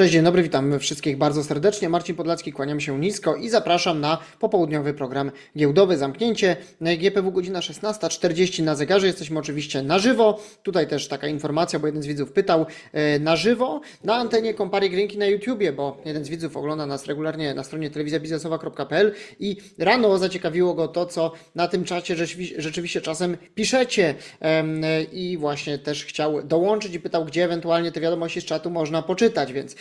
Cześć, dzień dobry, witam wszystkich bardzo serdecznie. Marcin Podlacki, kłaniam się nisko i zapraszam na popołudniowy program giełdowy. Zamknięcie GPW godzina 16.40 na zegarze. Jesteśmy oczywiście na żywo. Tutaj też taka informacja, bo jeden z widzów pytał e, na żywo na antenie Kompary Rynki na YouTubie, bo jeden z widzów ogląda nas regularnie na stronie telewizjabiznesowa.pl i rano zaciekawiło go to, co na tym czacie rzeczywi- rzeczywiście czasem piszecie Em, i właśnie też chciał dołączyć i pytał, gdzie ewentualnie te wiadomości z czatu można poczytać, więc e,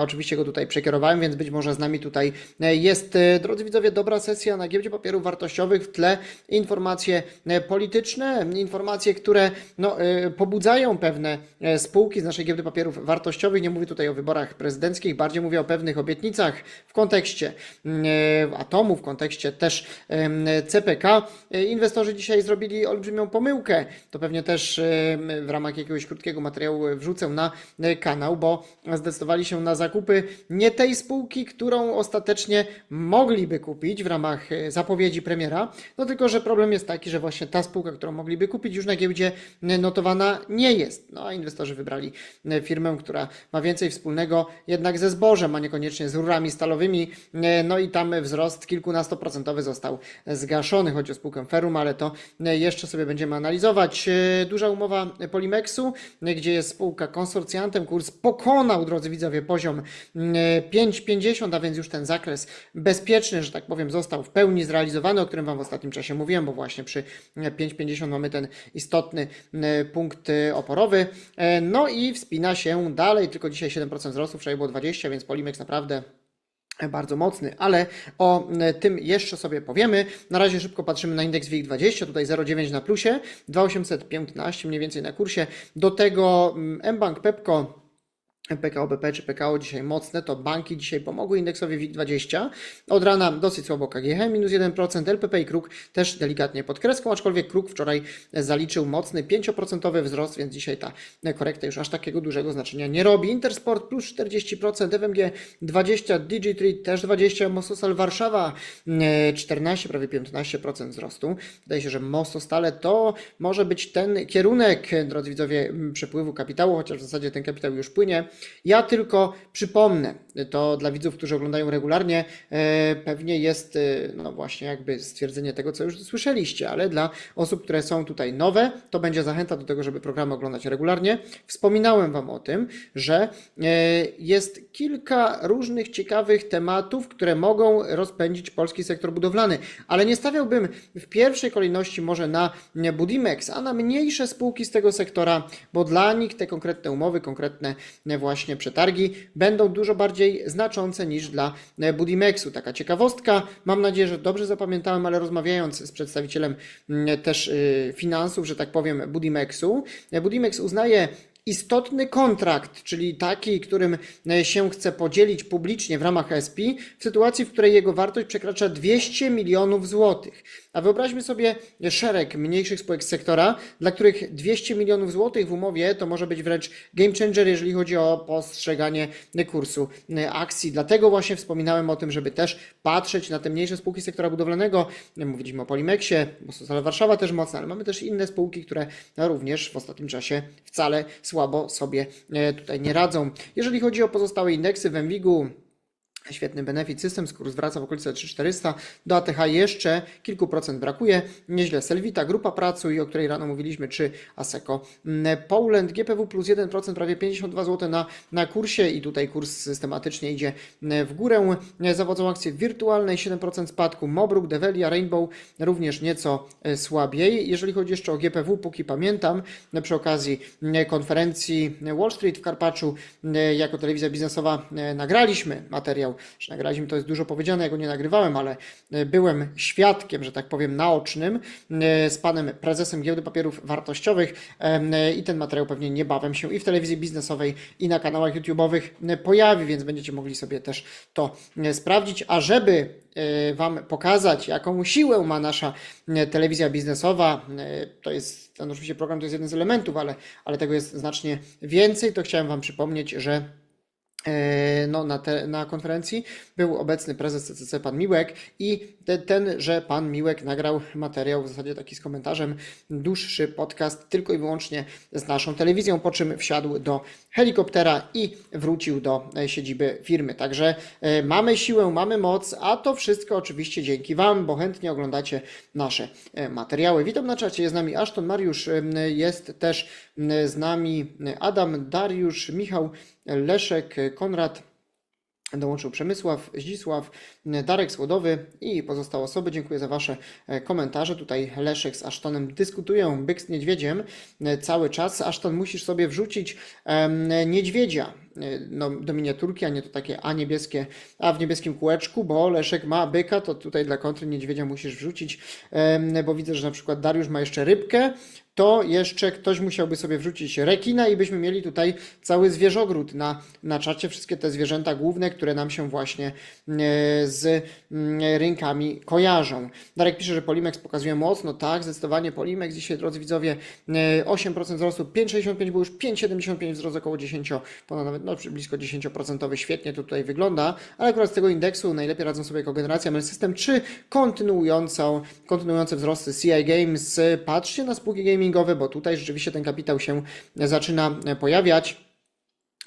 oczywiście go tutaj przekierowałem, więc być może z nami tutaj e, jest, e, drodzy widzowie, dobra sesja na giełdzie papierów wartościowych, w tle informacje e, polityczne, informacje, które no, e, pobudzają pewne e, spółki z naszej giełdy papierów wartościowych. Nie mówię tutaj o wyborach prezydenckich, bardziej mówię o pewnych obietnicach w kontekście mm, e, atomu, w kontekście też CPK. E, Inwestorzy dzisiaj zrobili olbrzymią pomyłkę. To pewnie też w ramach jakiegoś krótkiego materiału wrzucę na e, kanał, bo zdecydowali się na zakupy nie tej spółki, którą ostatecznie mogliby kupić w ramach e, zapowiedzi premiera. No tylko, że problem jest taki, że właśnie ta spółka, którą mogliby kupić, już na giełdzie notowana nie jest. No a inwestorzy wybrali firmę, która ma więcej wspólnego jednak ze zbożem, a niekoniecznie z rurami stalowymi. E, No i tam wzrost kilkunastoprocentowy został zgaszony. Chodzi o spółkę Ferum, ale to jeszcze sobie będziemy analizować. E, Duża umowa Polimexu, gdzie jest spółka konsorcjantem. Kurs pokonał, drodzy widzowie, poziom mm, e, 5,50, a więc już ten zakres bezpieczny, że tak powiem, został w pełni zrealizowany, o którym Wam w ostatnim czasie mówiłem, bo właśnie przy e, 5,50 mamy ten istotny e, punkt e, oporowy. E, No i wspina się dalej, tylko dzisiaj 7% wzrostu, wczoraj było 20, więc Polimex naprawdę bardzo mocny, ale o e, tym jeszcze sobie powiemy. Na razie szybko patrzymy na indeks WIG20, tutaj 0,9 na plusie, 2,815 mniej więcej na kursie. Do tego mm, mBank, Pepco, PKO BP czy PKO dzisiaj mocne, to banki dzisiaj pomogły indeksowi WIG20. Od rana dosyć słabo KGH, minus 1%, LPP i KRUK też delikatnie pod kreską, aczkolwiek KRUK wczoraj zaliczył mocny 5% wzrost, więc dzisiaj ta korekta już aż takiego dużego znaczenia nie robi. Intersport plus 40%, FMG 20%, Digitree też 20%, Mostostal Warszawa e, 14, prawie 15% wzrostu. Wydaje się, że Mostostale to może być ten kierunek, drodzy widzowie, przepływu kapitału, chociaż w zasadzie ten kapitał już płynie. Ja tylko przypomnę, to dla widzów, którzy oglądają regularnie, e, pewnie jest, e, no właśnie, jakby stwierdzenie tego, co już słyszeliście, ale dla osób, które są tutaj nowe, to będzie zachęta do tego, żeby programy oglądać regularnie. Wspominałem Wam o tym, że e, jest kilka różnych ciekawych tematów, które mogą rozpędzić polski sektor budowlany, ale nie stawiałbym w pierwszej kolejności może na Budimex, a na mniejsze spółki z tego sektora, bo dla nich te konkretne umowy, konkretne właśnie przetargi będą dużo bardziej znaczące niż dla Budimexu. Taka ciekawostka, mam nadzieję, że dobrze zapamiętałem, ale rozmawiając z przedstawicielem mm, też y, finansów, że tak powiem, Budimexu, Budimex uznaje istotny kontrakt, czyli taki, którym e, się chce podzielić publicznie w ramach SP, w sytuacji, w której jego wartość przekracza 200 milionów złotych. A wyobraźmy sobie szereg mniejszych spółek z sektora, dla których 200 milionów złotych w umowie to może być wręcz game changer, jeżeli chodzi o postrzeganie kursu akcji. Dlatego właśnie wspominałem o tym, żeby też patrzeć na te mniejsze spółki sektora budowlanego. Mówiliśmy o Polimexie, bo Warszawa też mocna, ale mamy też inne spółki, które również w ostatnim czasie wcale słabo sobie e, tutaj nie radzą. Jeżeli chodzi o pozostałe indeksy w MWIG-u, Świetny benefit system, kurs wraca w okolice 3400, do ATH jeszcze kilku procent brakuje, nieźle Selvita, Grupa Pracuj, o której rano mówiliśmy, czy Aseco Mm, Poland, GPW plus 1%, prawie 52 zł na, na kursie. I tutaj kurs systematycznie idzie mm, w górę, zawodzą akcje wirtualne, 7% spadku, Mobruk, Develia, Rainbow również nieco e, słabiej, jeżeli chodzi jeszcze o GPW, póki pamiętam, przy okazji mm, konferencji Wall Street w Karpaczu, mm, jako telewizja biznesowa e, nagraliśmy materiał, że nagraliśmy, to jest dużo powiedziane, ja go nie nagrywałem, ale e, byłem świadkiem, że tak powiem, naocznym e, z panem prezesem giełdy papierów wartościowych e, i ten materiał pewnie niebawem się i w telewizji biznesowej i na kanałach YouTube'owych pojawi, więc będziecie mogli sobie też to sprawdzić, a żeby Wam pokazać, jaką siłę ma nasza telewizja biznesowa, to jest, ten oczywiście program to jest jeden z elementów, ale, ale tego jest znacznie więcej, to chciałem Wam przypomnieć, że no, na, te, na konferencji był obecny prezes CCC pan Miłek i te, ten, że pan Miłek nagrał materiał w zasadzie taki z komentarzem, dłuższy podcast tylko i wyłącznie z naszą telewizją, po czym wsiadł do helikoptera i wrócił do e, siedziby firmy. Także e, mamy siłę, mamy moc, a to wszystko oczywiście dzięki Wam, bo chętnie oglądacie nasze e, materiały. Witam na czacie, jest z nami Aszton Mariusz, jest też z nami Adam, Dariusz, Michał, Leszek, Konrad. Dołączył Przemysław, Zdzisław, Darek Słodowy i pozostałe osoby. Dziękuję za Wasze e, komentarze. Tutaj Leszek z Asztonem dyskutują byk z niedźwiedziem e, cały czas. Aszton, musisz sobie wrzucić em, niedźwiedzia e, no, do miniaturki, a nie to takie A niebieskie, a w niebieskim kółeczku, bo Leszek ma byka, to tutaj dla kontry niedźwiedzia musisz wrzucić, bo widzę, że na przykład Dariusz ma jeszcze rybkę, to jeszcze ktoś musiałby sobie wrzucić rekina i byśmy mieli tutaj cały zwierzogród na, na czacie, wszystkie te zwierzęta główne, które nam się właśnie e, z mm, rynkami kojarzą. Darek pisze, że Polimex pokazuje mocno, tak, zdecydowanie Polimex. Dzisiaj, drodzy widzowie, e, 8% wzrostu, 5,65 było już 5,75 wzrost około 10, ponad nawet no, blisko 10% świetnie to tutaj wygląda, ale akurat z tego indeksu najlepiej radzą sobie kogeneracja ML System 3, kontynuującą, kontynuujące wzrosty CI Games, patrzcie na spółki bo tutaj rzeczywiście ten kapitał się zaczyna pojawiać.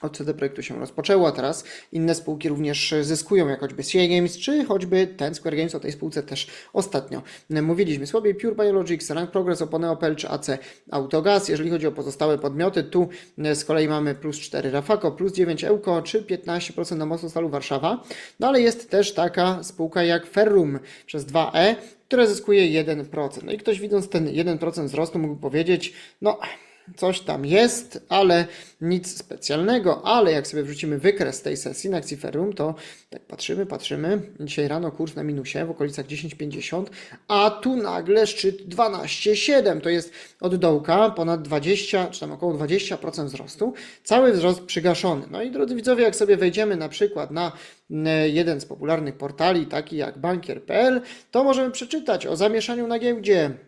Od CD Projektu się rozpoczęło, a teraz inne spółki również zyskują, jak choćby CI Games, czy choćby ten Square Games, o tej spółce też ostatnio mówiliśmy. Słabiej Pure Biologics, Rank Progress, Opone.pl czy AC Autogaz. Jeżeli chodzi o pozostałe podmioty, tu z kolei mamy plus 4 Rafako, plus 9 Ełko, czy 15% na Mocno Stalu Warszawa. No ale jest też taka spółka jak Ferrum przez 2E, która zyskuje 1%. No i ktoś widząc ten 1% wzrostu mógł powiedzieć, no coś tam jest, ale nic specjalnego, ale jak sobie wrzucimy wykres tej sesji na akcji Ferrum, to tak patrzymy, patrzymy, dzisiaj rano kurs na minusie w okolicach 10,50, a tu nagle szczyt 12,7, to jest od dołka ponad 20, czy tam około 20% wzrostu, cały wzrost przygaszony. No i drodzy widzowie, jak sobie wejdziemy na przykład na mm, jeden z popularnych portali, taki jak bankier.pl, to możemy przeczytać o zamieszaniu na giełdzie,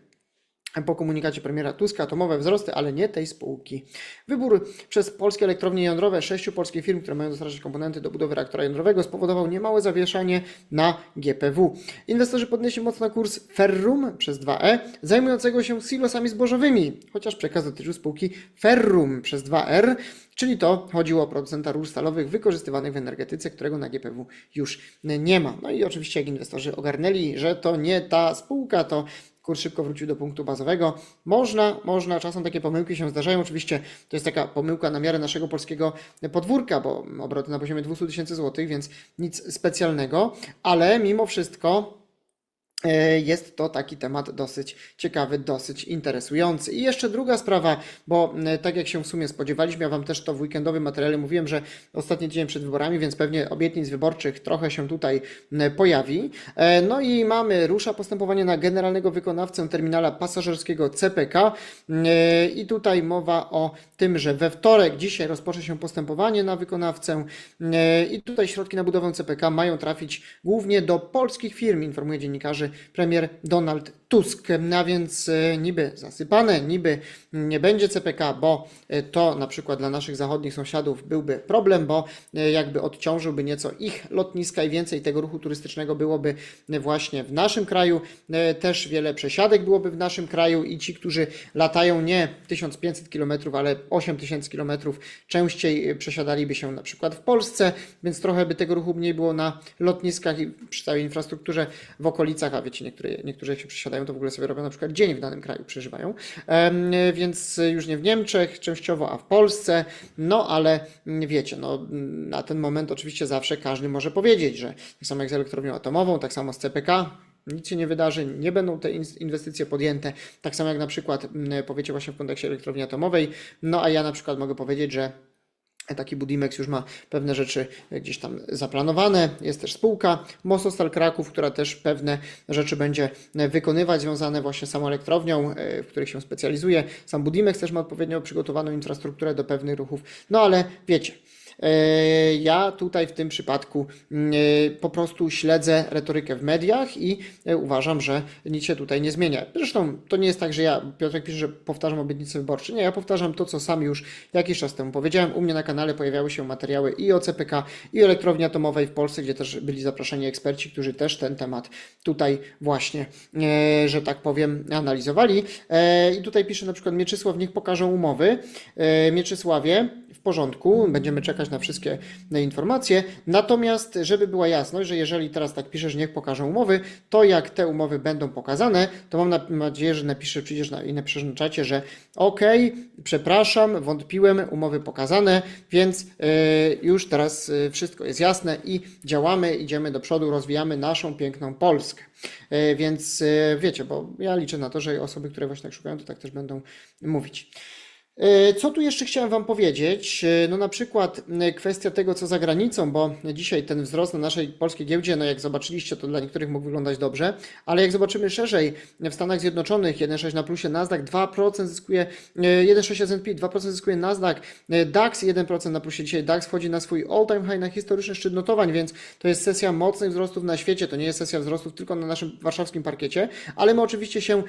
po komunikacie premiera Tuska atomowe wzrosty, ale nie tej spółki. Wybór przez polskie elektrownie jądrowe sześciu polskich firm, które mają dostarczać komponenty do budowy reaktora jądrowego, spowodował niemałe zawieszanie na GPW. Inwestorzy podnieśli mocno kurs Ferrum przez 2E, zajmującego się silosami zbożowymi, chociaż przekaz dotyczył spółki Ferrum przez 2R, czyli to chodziło o producenta rur stalowych wykorzystywanych w energetyce, którego na GPW już nie ma. No i oczywiście jak inwestorzy ogarnęli, że to nie ta spółka, to kurs szybko wrócił do punktu bazowego. Można, można, czasem takie pomyłki się zdarzają. Oczywiście to jest taka pomyłka na miarę naszego polskiego podwórka, bo obroty na poziomie 200 tysięcy złotych, więc nic specjalnego, ale mimo wszystko jest to taki temat dosyć ciekawy, dosyć interesujący. I jeszcze druga sprawa, bo e, tak jak się w sumie spodziewaliśmy, ja Wam też to w weekendowym materiale mówiłem, że ostatni dzień przed wyborami, więc pewnie obietnic wyborczych trochę się tutaj e, pojawi. E, No i mamy, rusza postępowanie na generalnego wykonawcę terminala pasażerskiego CPK E, i tutaj mowa o tym, że we wtorek, dzisiaj rozpocznie się postępowanie na wykonawcę E, i tutaj środki na budowę CPK mają trafić głównie do polskich firm, informuje dziennikarzy premier Donald Tusk. A więc e, niby zasypane, niby nie będzie CPK, bo e, to na przykład dla naszych zachodnich sąsiadów byłby problem, bo e, jakby odciążyłby nieco ich lotniska i więcej tego ruchu turystycznego byłoby właśnie w naszym kraju. Też wiele przesiadek byłoby w naszym kraju i ci, którzy latają nie 1500 km, ale 8000 km, częściej przesiadaliby się na przykład w Polsce, więc trochę by tego ruchu mniej było na lotniskach i przy całej infrastrukturze w okolicach, wiecie, niektóre, niektórzy jak się przesiadają, to w ogóle sobie robią na przykład dzień w danym kraju, przeżywają. Więc już nie w Niemczech częściowo, a w Polsce, no ale wiecie, no na ten moment oczywiście zawsze każdy może powiedzieć, że tak samo jak z elektrownią atomową, tak samo z CPK, nic się nie wydarzy, nie będą te in- inwestycje podjęte, tak samo jak na przykład mm, powiecie właśnie w kontekście elektrowni atomowej, no a ja na przykład mogę powiedzieć, że Taki Budimex już ma pewne rzeczy gdzieś tam zaplanowane. Jest też spółka Mostostal Kraków, która też pewne rzeczy będzie wykonywać, związane właśnie z samą elektrownią, e, w których się specjalizuje. Sam Budimex też ma odpowiednio przygotowaną infrastrukturę do pewnych ruchów. No ale wiecie, Ja tutaj w tym przypadku mm, e, po prostu śledzę retorykę w mediach i e, uważam, że nic się tutaj nie zmienia. Zresztą to nie jest tak, że ja, Piotrek pisze, że powtarzam obietnice wyborcze. Nie, ja powtarzam to, co sam już jakiś czas temu powiedziałem. U mnie na kanale pojawiały się materiały i o CPK, i o elektrowni atomowej w Polsce, gdzie też byli zaproszeni eksperci, którzy też ten temat tutaj właśnie, e, że tak powiem, analizowali. E, I tutaj pisze na przykład Mieczysław, niech pokażą umowy. E, Mieczysławie, w porządku, będziemy czekać na wszystkie informacje. Natomiast, żeby była jasność, że jeżeli teraz tak piszesz, niech pokażą umowy, to jak te umowy będą pokazane, to mam na- nadzieję, że napiszesz, przyjdziesz na, i napiszesz na czacie, że ok, przepraszam, wątpiłem, umowy pokazane, więc e, już teraz e, wszystko jest jasne i działamy, idziemy do przodu, rozwijamy naszą piękną Polskę. E, Więc wiecie, bo ja liczę na to, że osoby, które właśnie tak szukają, to tak też będą mówić. E, Co tu jeszcze chciałem Wam powiedzieć? E, No na przykład e, kwestia tego, co za granicą, bo dzisiaj ten wzrost na naszej polskiej giełdzie, no jak zobaczyliście, to dla niektórych mógł wyglądać dobrze, ale jak zobaczymy szerzej, w Stanach Zjednoczonych 1,6 na plusie, Nasdaq 2% zyskuje, e, 1,6 S&P, 2% zyskuje Nasdaq, DAX 1% na plusie, dzisiaj DAX wchodzi na swój all-time high, na historyczny szczyt notowań, więc to jest sesja mocnych wzrostów na świecie, to nie jest sesja wzrostów tylko na naszym warszawskim parkiecie, ale my oczywiście się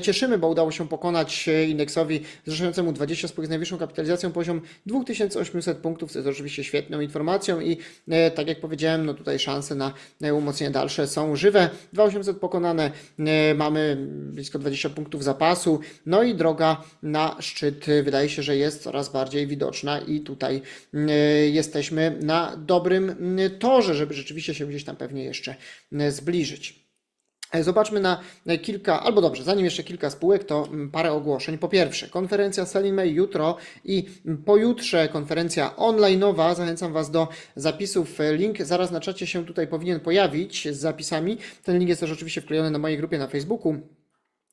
cieszymy, bo udało się pokonać indeksowi zrzeszającemu 20 spółek z najwyższą kapitalizacją poziom 2800 punktów, co jest oczywiście świetną informacją i e, tak jak powiedziałem, no tutaj szanse na e, umocnienie dalsze są żywe. 2800 pokonane, e, mamy blisko 20 punktów zapasu, no i droga na szczyt wydaje się, że jest coraz bardziej widoczna i tutaj jesteśmy na dobrym torze, żeby rzeczywiście się gdzieś tam pewnie jeszcze zbliżyć. E, Zobaczmy na kilka, albo dobrze, zanim jeszcze kilka spółek, to mm, parę ogłoszeń. Po pierwsze, konferencja Selling May jutro i mm, pojutrze konferencja online'owa. Zachęcam Was do zapisów. E, Link zaraz na czacie się tutaj powinien pojawić z zapisami. Ten link jest też oczywiście wklejony na mojej grupie na Facebooku.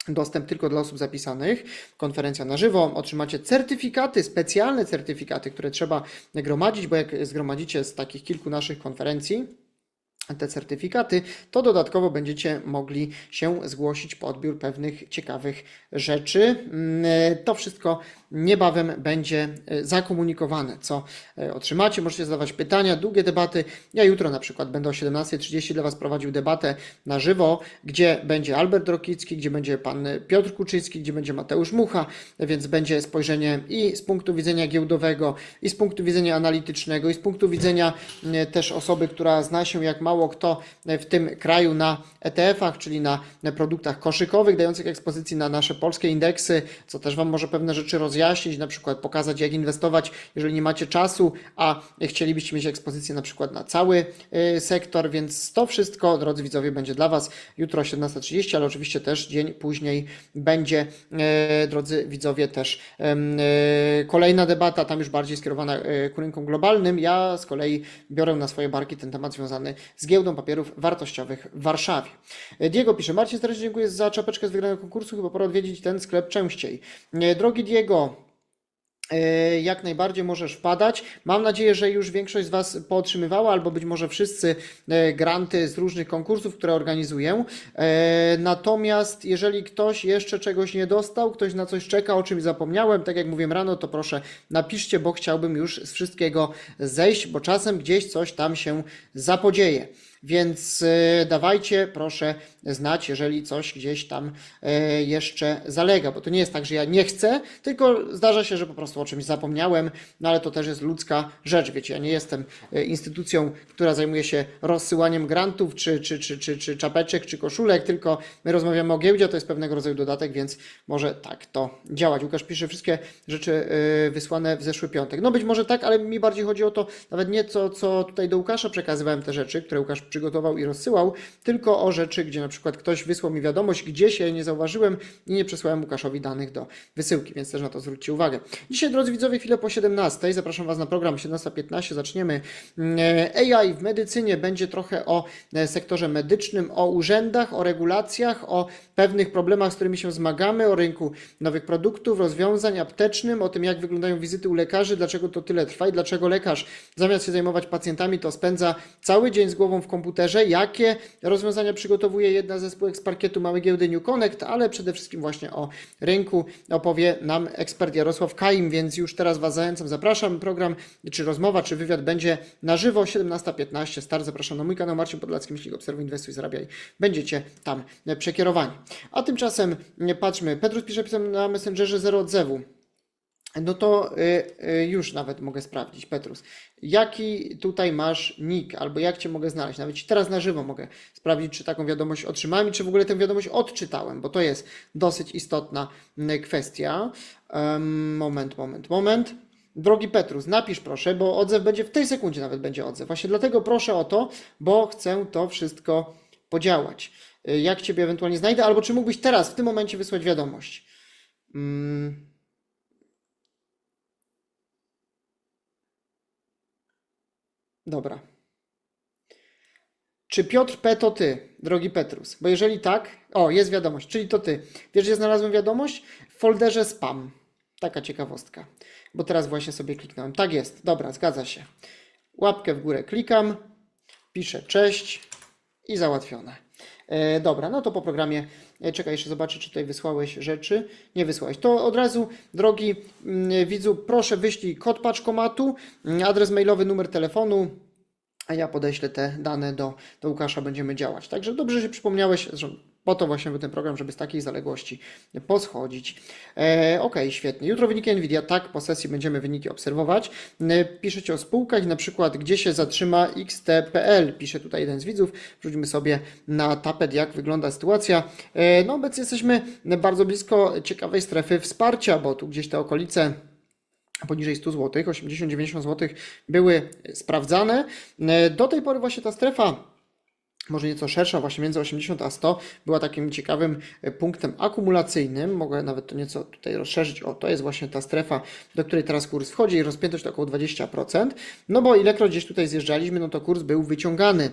Dostęp tylko dla osób zapisanych. Konferencja na żywo. Otrzymacie certyfikaty, specjalne certyfikaty, które trzeba gromadzić, bo jak zgromadzicie z takich kilku naszych konferencji, te certyfikaty, to dodatkowo będziecie mogli się zgłosić po odbiór pewnych ciekawych rzeczy. Mm, To wszystko niebawem będzie e, zakomunikowane, co e, otrzymacie. Możecie zadawać pytania, długie debaty. Ja jutro na przykład będę o 17.30 dla Was prowadził debatę na żywo, gdzie będzie Albert Rokicki, gdzie będzie pan Piotr Kuczycki, gdzie będzie Mateusz Mucha, więc będzie spojrzenie i z punktu widzenia giełdowego, i z punktu widzenia analitycznego, i z punktu widzenia e, też osoby, która zna się jak mało kto w tym kraju na ETF-ach, czyli na produktach koszykowych, dających ekspozycji na nasze polskie indeksy, co też Wam może pewne rzeczy rozjaśnić, na przykład pokazać, jak inwestować, jeżeli nie macie czasu, a chcielibyście mieć ekspozycję na przykład na cały y, sektor, więc to wszystko, drodzy widzowie, będzie dla Was jutro o 17.30, ale oczywiście też dzień później będzie, e, drodzy widzowie, też e, kolejna debata, tam już bardziej skierowana e, ku rynkom globalnym. Ja z kolei biorę na swoje barki ten temat związany z giełdą papierów wartościowych w Warszawie. Diego pisze, Marcin, serdecznie dziękuję za czapeczkę z wygranego konkursu, chyba pora odwiedzić ten sklep częściej. E, Drogi Diego, jak najbardziej możesz wpadać. Mam nadzieję, że już większość z Was pootrzymywała, albo być może wszyscy e, granty z różnych konkursów, które organizuję. E, Natomiast jeżeli ktoś jeszcze czegoś nie dostał, ktoś na coś czeka, o czymś zapomniałem, tak jak mówiłem rano, to proszę napiszcie, bo chciałbym już z wszystkiego zejść, bo czasem gdzieś coś tam się zapodzieje. Więc e, dawajcie, proszę znać, jeżeli coś gdzieś tam e, jeszcze zalega, bo to nie jest tak, że ja nie chcę, tylko zdarza się, że po prostu o czymś zapomniałem, no ale to też jest ludzka rzecz, wiecie, ja nie jestem e, instytucją, która zajmuje się rozsyłaniem grantów, czy, czy, czy, czy, czy czapeczek, czy koszulek, tylko my rozmawiamy o giełdzie, to jest pewnego rodzaju dodatek, więc może tak to działać. Łukasz pisze wszystkie rzeczy e, wysłane w zeszły piątek. No być może tak, ale mi bardziej chodzi o to, nawet nie co, co tutaj do Łukasza przekazywałem te rzeczy, które Łukasz przygotował i rozsyłał, tylko o rzeczy, gdzie na przykład ktoś wysłał mi wiadomość, ja jej nie zauważyłem i nie przesłałem Łukaszowi danych do wysyłki, więc też na to zwróćcie uwagę. Dzisiaj, drodzy widzowie, chwilę po 17. Zapraszam Was na program 17.15. Zaczniemy. Mm, AI w medycynie będzie trochę o e, sektorze medycznym, o urzędach, o regulacjach, o pewnych problemach, z którymi się zmagamy, o rynku nowych produktów, rozwiązań aptecznym, o tym, jak wyglądają wizyty u lekarzy, dlaczego to tyle trwa i dlaczego lekarz zamiast się zajmować pacjentami, to spędza cały dzień z głową w komputerze, jakie rozwiązania przygotowuje jedna ze spółek z parkietu Małej Giełdy New Connect, ale przede wszystkim właśnie o rynku opowie nam ekspert Jarosław Kaim, więc już teraz Was zachęcam, zapraszam. Program, czy rozmowa, czy wywiad będzie na żywo, 17.15, start, zapraszam na mój kanał Marcin Podlacki, myśli obserwuj, inwestuj, zarabiaj, będziecie tam przekierowani. A tymczasem nie patrzmy, Petrus pisze na Messengerze 0 odzewu. No to y, y, już nawet mogę sprawdzić, Petrus. Jaki tutaj masz nick, albo jak Cię mogę znaleźć? Nawet Ci teraz na żywo mogę sprawdzić, czy taką wiadomość otrzymałem i czy w ogóle tę wiadomość odczytałem, bo to jest dosyć istotna kwestia. Moment, moment, moment. Drogi Petrus, napisz proszę, bo odzew będzie w tej sekundzie nawet będzie odzew. Właśnie dlatego proszę o to, bo chcę to wszystko podziałać. Y, Jak Ciebie ewentualnie znajdę, albo czy mógłbyś teraz, w tym momencie wysłać wiadomość? Mm. Dobra. Czy Piotr P. to ty, drogi Petrus? Bo jeżeli tak, o, jest wiadomość, czyli to ty. Wiesz, gdzie znalazłem wiadomość? W folderze spam. Taka ciekawostka. Bo teraz właśnie sobie kliknąłem. Tak jest, dobra, zgadza się. Łapkę w górę klikam, piszę cześć i załatwione. E, dobra, no to po programie, czekaj, jeszcze zobaczę, czy tutaj wysłałeś rzeczy. Nie wysłałeś. To od razu, drogi mm, widzu, proszę wyślij kod paczkomatu, mm, adres mailowy, numer telefonu, a ja podeślę te dane do, do Łukasza, będziemy działać. Także dobrze, że przypomniałeś, po to właśnie był ten program, żeby z takiej zaległości poschodzić. E, ok, świetnie. Jutro wyniki Nvidia, tak, po sesji będziemy wyniki obserwować. E, piszecie o spółkach, na przykład gdzie się zatrzyma XTPL, pisze tutaj jeden z widzów. Wrzućmy sobie na tapet, jak wygląda sytuacja. E, no obecnie jesteśmy bardzo blisko ciekawej strefy wsparcia, bo tu gdzieś te okolice poniżej 100 zł, 80-90 zł były sprawdzane. E, Do tej pory właśnie ta strefa może nieco szersza, właśnie między 80 a 100, była takim ciekawym e, punktem akumulacyjnym. Mogę nawet to nieco tutaj rozszerzyć. O, to jest właśnie ta strefa, do której teraz kurs wchodzi i rozpiętość to około 20%. No bo ilekroć gdzieś tutaj zjeżdżaliśmy, no to kurs był wyciągany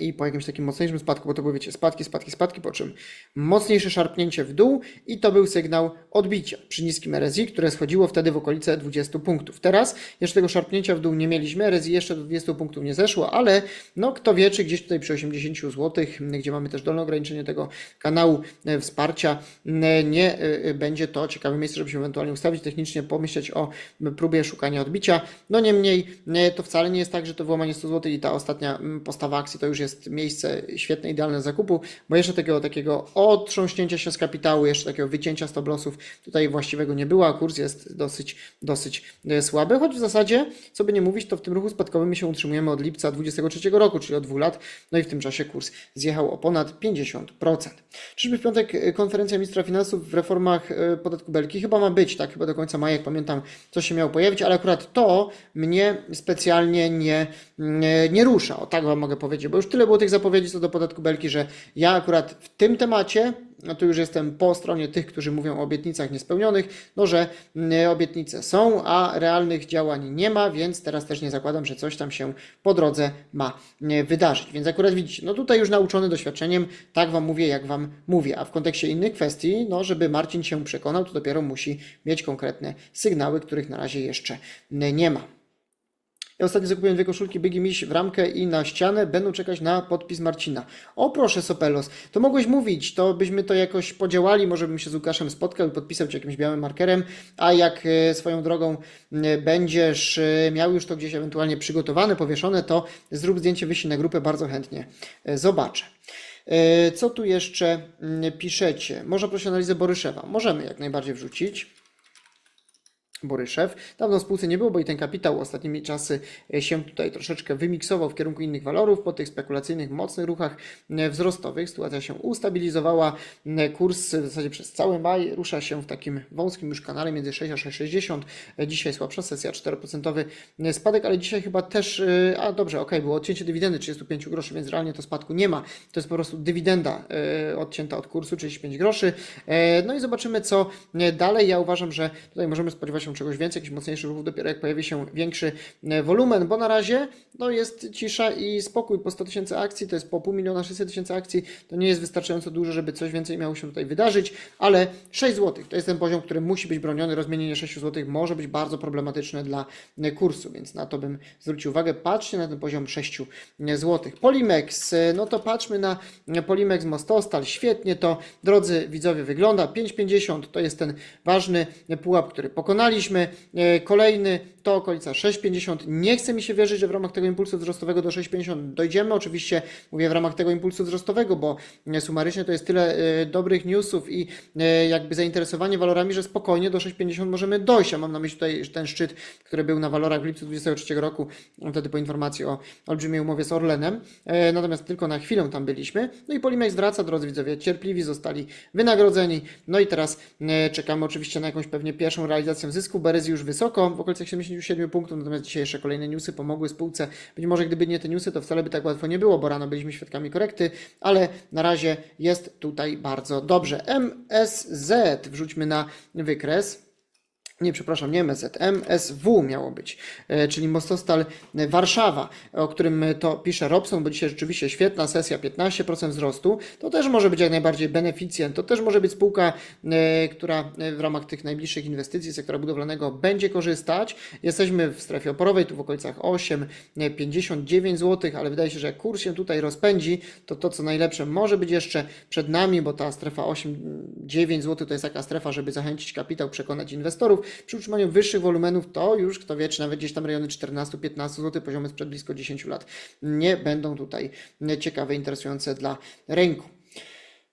i po jakimś takim mocniejszym spadku, bo to były, wiecie, spadki, spadki, spadki, po czym mocniejsze szarpnięcie w dół i to był sygnał odbicia przy niskim RSI, które schodziło wtedy w okolice 20 punktów. Teraz jeszcze tego szarpnięcia w dół nie mieliśmy, RSI jeszcze do 20 punktów nie zeszło, ale no kto wie, czy gdzieś tutaj przy 80 zł, gdzie mamy też dolne ograniczenie tego kanału e, wsparcia, e, nie e, będzie to ciekawe miejsce, żeby się ewentualnie ustawić technicznie, pomyśleć o próbie szukania odbicia. No niemniej to wcale nie jest tak, że to wyłamanie 100 zł i ta ostatnia postawa akcji to już jest jest miejsce świetne, idealne zakupu, bo jeszcze takiego takiego otrząśnięcia się z kapitału, jeszcze takiego wycięcia stop lossów tutaj właściwego nie było, a kurs jest dosyć, dosyć e, słaby, choć w zasadzie, co by nie mówić, to w tym ruchu spadkowym my się utrzymujemy od lipca 2023 roku, czyli od dwóch lat, no i w tym czasie kurs zjechał o ponad 50%. Czyżby w piątek e, konferencja ministra finansów w reformach e, podatku Belki? Chyba ma być, tak, chyba do końca maja, jak pamiętam, co się miało pojawić, ale akurat to mnie specjalnie nie, nie, nie rusza, o tak Wam mogę powiedzieć, bo już tyle było tych zapowiedzi co do podatku Belki, że ja akurat w tym temacie, no to już jestem po stronie tych, którzy mówią o obietnicach niespełnionych, no że mm, obietnice są, a realnych działań nie ma, więc teraz też nie zakładam, że coś tam się po drodze ma wydarzyć. Więc akurat widzicie, no tutaj już nauczony doświadczeniem, tak Wam mówię, jak Wam mówię, a w kontekście innych kwestii, no żeby Marcin się przekonał, to dopiero musi mieć konkretne sygnały, których na razie jeszcze mm, nie ma. Ja ostatnio zakupiłem dwie koszulki Bygi Miś w ramkę i na ścianę. Będą czekać na podpis Marcina. O proszę Sopelos, to mogłeś mówić, to byśmy to jakoś podziałali, może bym się z Łukaszem spotkał i podpisał Cię jakimś białym markerem, a jak e, swoją drogą e, będziesz e, miał już to gdzieś ewentualnie przygotowane, powieszone, to zrób zdjęcie, wyślij na grupę, bardzo chętnie zobaczę. Co tu jeszcze piszecie? Można prosić o analizę Boryszewa. Możemy jak najbardziej wrzucić. Boryszew. Dawno spółce nie było, bo i ten kapitał ostatnimi czasy e, się tutaj troszeczkę wymiksował w kierunku innych walorów. Po tych spekulacyjnych, mocnych ruchach e, wzrostowych sytuacja się ustabilizowała. E, Kurs w zasadzie przez cały maj rusza się w takim wąskim już kanale między 6 a 6,60. Dzisiaj słabsza sesja, 4% spadek, ale dzisiaj chyba też, a dobrze, ok, było odcięcie dywidendy 35 groszy, więc realnie to spadku nie ma. To jest po prostu dywidenda odcięta od kursu, 35 groszy. No i zobaczymy, co dalej. Ja uważam, że tutaj możemy spodziewać się się czegoś więcej, jakiś mocniejszy ruch dopiero jak pojawi się większy e, wolumen, bo na razie no, jest cisza i spokój po 100 tysięcy akcji, to jest po pół miliona 600 tysięcy akcji, to nie jest wystarczająco dużo, żeby coś więcej miało się tutaj wydarzyć, ale 6 zł to jest ten poziom, który musi być broniony, rozmienienie 6 zł może być bardzo problematyczne dla e, kursu, więc na to bym zwrócił uwagę. Patrzcie na ten poziom 6 zł. Polimex, e, no to patrzmy na Polimex Mostostal, świetnie to, drodzy widzowie, wygląda. 5,50 to jest ten ważny pułap, który pokonaliśmy. E, Kolejny to okolica 6,50. Nie chce mi się wierzyć, że w ramach tego impulsu wzrostowego do 6,50 dojdziemy. Oczywiście mówię w ramach tego impulsu wzrostowego, bo e, sumarycznie to jest tyle e, dobrych newsów i e, jakby zainteresowanie walorami, że spokojnie do 6,50 możemy dojść. Ja mam na myśli tutaj ten szczyt, który był na walorach w lipcu 2023 roku, wtedy po informacji o olbrzymiej umowie z Orlenem. Natomiast tylko na chwilę tam byliśmy. No i Polimex wraca, drodzy widzowie, cierpliwi zostali wynagrodzeni. No i teraz czekamy oczywiście na jakąś pewnie pierwszą realizację zysku. Berezy już wysoko, w okolicach 77 punktów, natomiast dzisiaj jeszcze kolejne newsy pomogły spółce. Być może gdyby nie te newsy, to wcale by tak łatwo nie było, bo rano byliśmy świadkami korekty, ale na razie jest tutaj bardzo dobrze. MSZ wrzućmy na wykres. Nie, przepraszam, nie MSZ, MSW miało być, e, czyli Mostostal Warszawa, o którym to pisze Robson, bo dzisiaj rzeczywiście świetna sesja, 15% wzrostu. To też może być jak najbardziej beneficjent, to też może być spółka, e, która e, w ramach tych najbliższych inwestycji sektora budowlanego będzie korzystać. Jesteśmy w strefie oporowej, tu w okolicach 8,59 zł, ale wydaje się, że jak kurs się tutaj rozpędzi, to to co najlepsze może być jeszcze przed nami, bo ta strefa 8,9 zł to jest taka strefa, żeby zachęcić kapitał, przekonać inwestorów. Przy utrzymaniu wyższych wolumenów to już, kto wie, czy nawet gdzieś tam rejony 14-15 zł, poziomy sprzed blisko 10 lat nie będą tutaj ciekawe, interesujące dla rynku.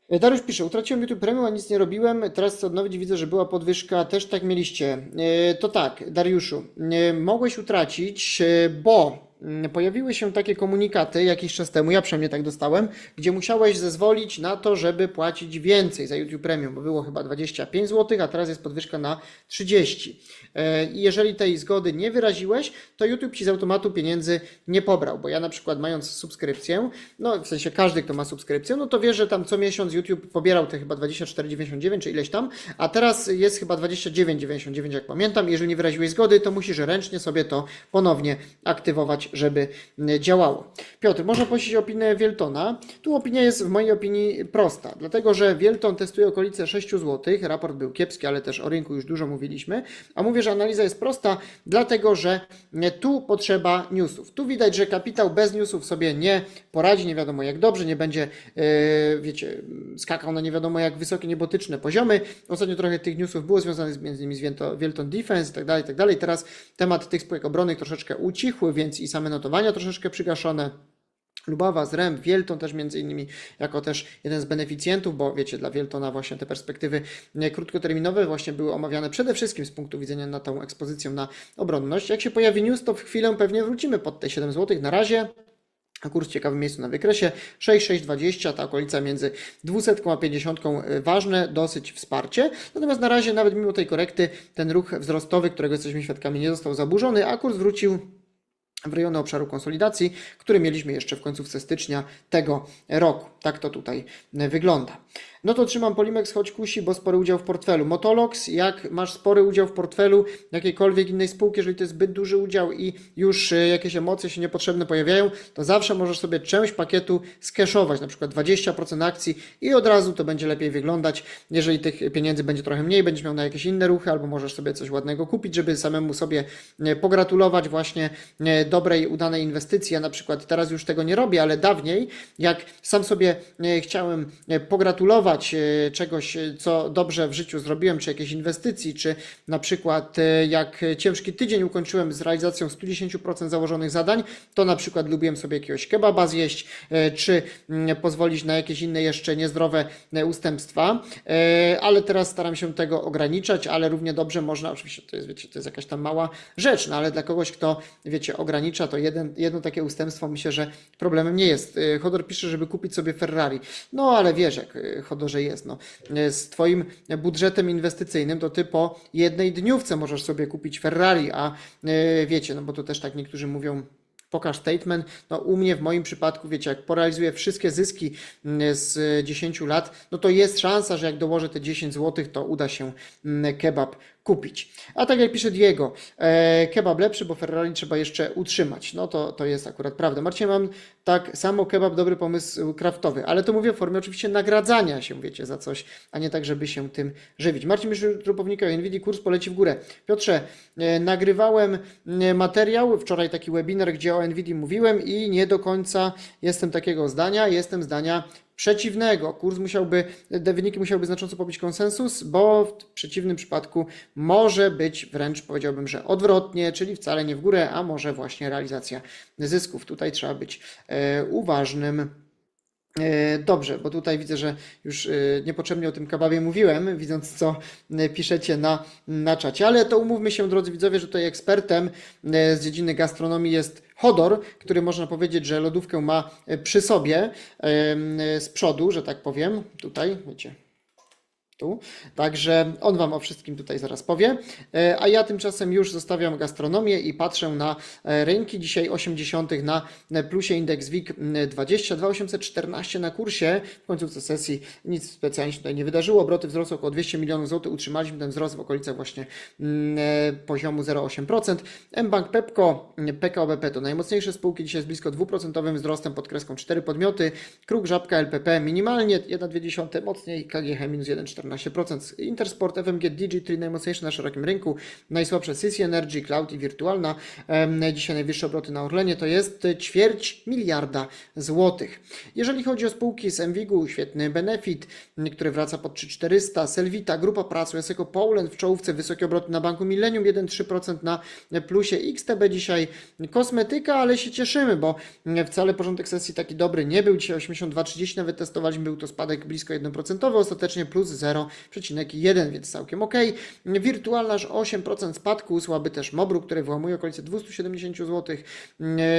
Dariusz pisze, utraciłem YouTube Premium, a nic nie robiłem, teraz chcę odnowić, widzę, że była podwyżka, też tak mieliście. E, To tak, Dariuszu, e, mogłeś utracić, e, bo pojawiły się takie komunikaty jakiś czas temu, ja przynajmniej tak dostałem, gdzie musiałeś zezwolić na to, żeby płacić więcej za YouTube Premium, bo było chyba 25 zł, a teraz jest podwyżka na 30. E, I jeżeli tej zgody nie wyraziłeś, to YouTube ci z automatu pieniędzy nie pobrał, bo ja na przykład mając subskrypcję, no w sensie każdy, kto ma subskrypcję, no to wie, że tam co miesiąc YouTube pobierał te chyba 24,99 czy ileś tam, a teraz jest chyba 29,99 jak pamiętam. Jeżeli nie wyraziłeś zgody, to musisz ręcznie sobie to ponownie aktywować, żeby mm, działało. Piotr, można prosić o opinię Wieltona. Tu opinia jest w mojej opinii prosta, dlatego że Wielton testuje okolice 6 zł, raport był kiepski, ale też o rynku już dużo mówiliśmy, a mówię, że analiza jest prosta, dlatego że mm, tu potrzeba newsów. Tu widać, że kapitał bez newsów sobie nie poradzi, nie wiadomo jak dobrze, nie będzie, yy, wiecie, skakał na nie wiadomo jak wysokie niebotyczne poziomy. Ostatnio trochę tych newsów było związanych między innymi z Wielton, Defense i tak dalej, i tak dalej. Teraz temat tych spółek obronnych troszeczkę ucichły, więc i same notowania troszeczkę przygaszone. Lubawa, Zrem, Wielton też między innymi jako też jeden z beneficjentów, bo wiecie, dla Wieltona właśnie te perspektywy krótkoterminowe właśnie były omawiane przede wszystkim z punktu widzenia na tą ekspozycją na obronność. Jak się pojawi news, to w chwilę pewnie wrócimy pod te 7 zł. Na razie a kurs w ciekawym miejscu na wykresie 6,620, ta okolica między 200 a 50 y, ważne, dosyć wsparcie. Natomiast na razie nawet mimo tej korekty ten ruch wzrostowy, którego jesteśmy świadkami, nie został zaburzony, a kurs wrócił w rejony obszaru konsolidacji, który mieliśmy jeszcze w końcówce stycznia tego roku. Tak to tutaj wygląda. No to trzymam Polimex, choć kusi, bo spory udział w portfelu. Motolox, jak masz spory udział w portfelu jakiejkolwiek innej spółki, jeżeli to jest zbyt duży udział i już y, jakieś emocje się niepotrzebne pojawiają, to zawsze możesz sobie część pakietu skeszować, na przykład 20% akcji i od razu to będzie lepiej wyglądać. Jeżeli tych pieniędzy będzie trochę mniej, będziesz miał na jakieś inne ruchy, albo możesz sobie coś ładnego kupić, żeby samemu sobie y, pogratulować właśnie y, dobrej, udanej inwestycji. Ja na przykład teraz już tego nie robię, ale dawniej, jak sam sobie chciałem pogratulować, e, czegoś, e, co dobrze w życiu zrobiłem, czy jakiejś inwestycji, czy na przykład e, jak ciężki tydzień ukończyłem z realizacją 110% założonych zadań, to na przykład lubiłem sobie jakiegoś kebaba zjeść, czy mm, pozwolić na jakieś inne jeszcze niezdrowe ustępstwa, ale teraz staram się tego ograniczać, ale równie dobrze można, oczywiście to jest, wiecie, to jest jakaś tam mała rzecz, no ale dla kogoś, kto, wiecie, ogranicza, to jeden, jedno takie ustępstwo myślę, że problemem nie jest. Hodor pisze, żeby kupić sobie Ferrari. No ale wiesz, jak Hodorze jest. No. Z Twoim budżetem inwestycyjnym to Ty po jednej dniówce możesz sobie kupić Ferrari, a e, wiecie, no bo to też tak niektórzy mówią, pokaż statement. No u mnie w moim przypadku, wiecie, jak porealizuję wszystkie zyski mm, z 10 lat, no to jest szansa, że jak dołożę te 10 zł, to uda się mm, kebab kupić. A tak jak pisze Diego, e, kebab lepszy, bo Ferrari trzeba jeszcze utrzymać. No to, to jest akurat prawda. Marcin, mam tak samo kebab, dobry pomysł kraftowy, ale to mówię w formie oczywiście nagradzania się, wiecie, za coś, a nie tak, żeby się tym żywić. Marcin wnikach Nvidia kurs poleci w górę. Piotrze, e, nagrywałem e, materiał, wczoraj taki webinar, gdzie o Nvidia mówiłem i nie do końca jestem takiego zdania, jestem zdania przeciwnego. Kurs musiałby, te wyniki musiałyby znacząco pobić konsensus, bo w przeciwnym przypadku może być wręcz powiedziałbym, że odwrotnie, czyli wcale nie w górę, a może właśnie realizacja zysków. Tutaj trzeba być e, uważnym. E, Dobrze, bo tutaj widzę, że już e, niepotrzebnie o tym kebabie mówiłem, widząc co e, piszecie na, na czacie, ale to umówmy się, drodzy widzowie, że tutaj ekspertem z dziedziny gastronomii jest Hodor, który można powiedzieć, że lodówkę ma przy sobie z przodu, że tak powiem, tutaj, wiecie, tu. Także on Wam o wszystkim tutaj zaraz powie. E, A ja tymczasem już zostawiam gastronomię i patrzę na e, rynki. Dzisiaj 80 na plusie indeks WIG m, 20, 2814 na kursie. W końcówce sesji nic specjalnie się tutaj nie wydarzyło. Obroty wzrosły około 200 milionów złotych. Utrzymaliśmy ten wzrost w okolicach właśnie e, poziomu 0,8%. mBank Pepco, m, PKO BP to najmocniejsze spółki. Dzisiaj z blisko 2% wzrostem pod kreską 4 podmioty. Kruk, Żabka, LPP minimalnie 1,2, mocniej KGH minus 1,14%. Intersport, FMG, Digitree najmocniejsze na szerokim rynku, najsłabsze Sysy Energy, Cloud i Wirtualna. Dzisiaj najwyższe obroty na Orlenie to jest ćwierć miliarda złotych. Jeżeli chodzi o spółki z Envigu, świetny benefit, który wraca pod 3400, Selvita, Grupa Pracy, Eseko Poland w czołówce, wysokie obroty na Banku Millennium, 1,3% na plusie, XTB dzisiaj kosmetyka, ale się cieszymy, bo wcale porządek sesji taki dobry nie był. Dzisiaj 82,30 nawet testowaliśmy, był to spadek blisko 1%, ostatecznie plus 0,1, więc całkiem ok. Wirtualna aż 8% spadku, słaby też Mobru, który wyłamuje okolice 270 zł,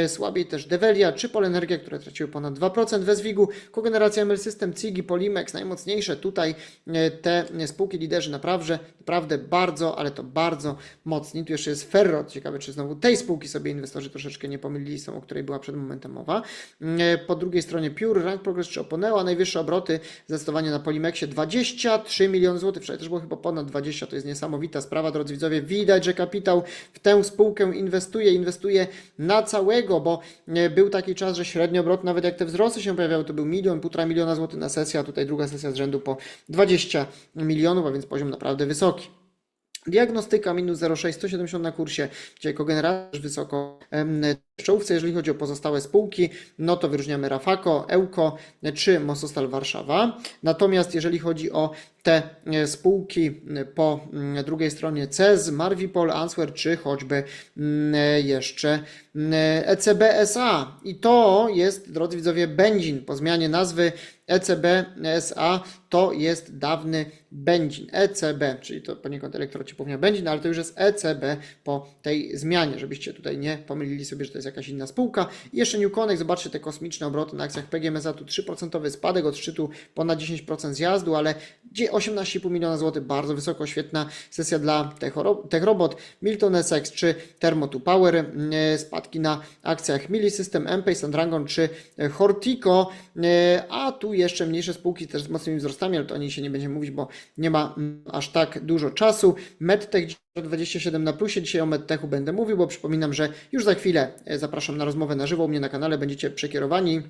słabiej też Develia czy Polenergia, które traciły ponad 2% we Zwigu, kogeneracja ML System, CIGI, Polimex, najmocniejsze tutaj e, te spółki liderzy naprawdę, naprawdę bardzo, ale to bardzo mocni. Tu jeszcze jest Ferro, ciekawe czy znowu tej spółki sobie inwestorzy troszeczkę nie pomylili tą, o której była przed momentem mowa. E, Po drugiej stronie Pure, Rank Progress czy Oponeo, a najwyższe obroty zdecydowanie na Polimexie 23 miliony złotych, wczoraj też było chyba ponad 20, to jest niesamowita sprawa, drodzy widzowie, widać, że kapitał w tę spółkę inwestuje, inwestuje na całego, bo e, był taki czas, że średnio obrot, nawet jak te wzrosty się pojawiały, to był milion, półtora miliona złotych na sesję, a tutaj druga sesja z rzędu po 20 milionów, a więc poziom naprawdę wysoki. Diagnostyka minus 0,6, 170 na kursie, dzisiaj kogeneracja też wysoko w czołówce. Jeżeli chodzi o pozostałe spółki, no to wyróżniamy Rafako, Ełko czy Mosostal Warszawa. Natomiast jeżeli chodzi o te e, spółki e, po mm, drugiej stronie CEZ, Marvipol, Answer czy choćby mm, e, jeszcze mm, ECB SA. I to jest, drodzy widzowie, Będzin. Po zmianie nazwy ECB SA to jest dawny Będzin. ECB, czyli to poniekąd elektrociepłownia Będzin, ale to już jest ECB po tej zmianie, żebyście tutaj nie pomylili sobie, że to jest jakaś inna spółka. I jeszcze New Connect, zobaczcie te kosmiczne obroty na akcjach PGMSA, tu 3% spadek od szczytu, ponad 10% zjazdu, ale 18,5 miliona złotych, bardzo wysoko, świetna sesja dla TechRobot, Milton SX czy Thermo2 Power, e, spadki na akcjach Millisystem, MPay, Sandrangon czy Hortico, e, a tu jeszcze mniejsze spółki też z mocnymi wzrostami, ale to o niej się nie będzie mówić, bo nie ma mm, aż tak dużo czasu. MedTech 27 na plusie, dzisiaj o MedTechu będę mówił, bo przypominam, że już za chwilę e, zapraszam na rozmowę na żywo u mnie na kanale, będziecie przekierowani.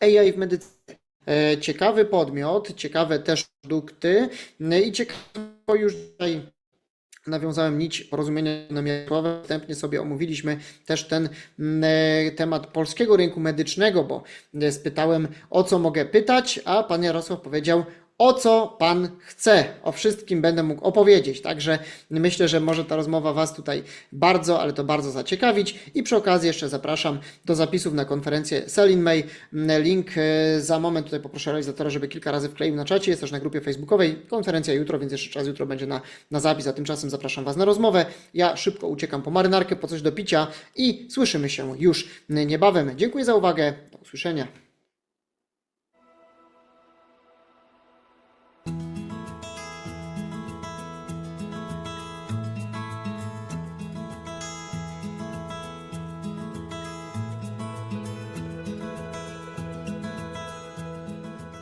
AI w medycynie. E, Ciekawy podmiot, ciekawe też produkty e, i ciekawe już tutaj nawiązałem nić porozumienia ekonomicznego. Wstępnie sobie omówiliśmy też ten e, temat polskiego rynku medycznego, bo e, spytałem o co mogę pytać, a pan Jarosław powiedział o co pan chce. O wszystkim będę mógł opowiedzieć. Także myślę, że może ta rozmowa was tutaj bardzo, ale to bardzo zaciekawić. I przy okazji jeszcze zapraszam do zapisów na konferencję Sell in May. Link e, za moment tutaj poproszę realizatora, żeby kilka razy wkleił na czacie. Jest też na grupie facebookowej. Konferencja jutro, więc jeszcze czas jutro będzie na, na zapis, a tymczasem zapraszam was na rozmowę. Ja szybko uciekam po marynarkę, po coś do picia i słyszymy się już niebawem. Dziękuję za uwagę. Do usłyszenia.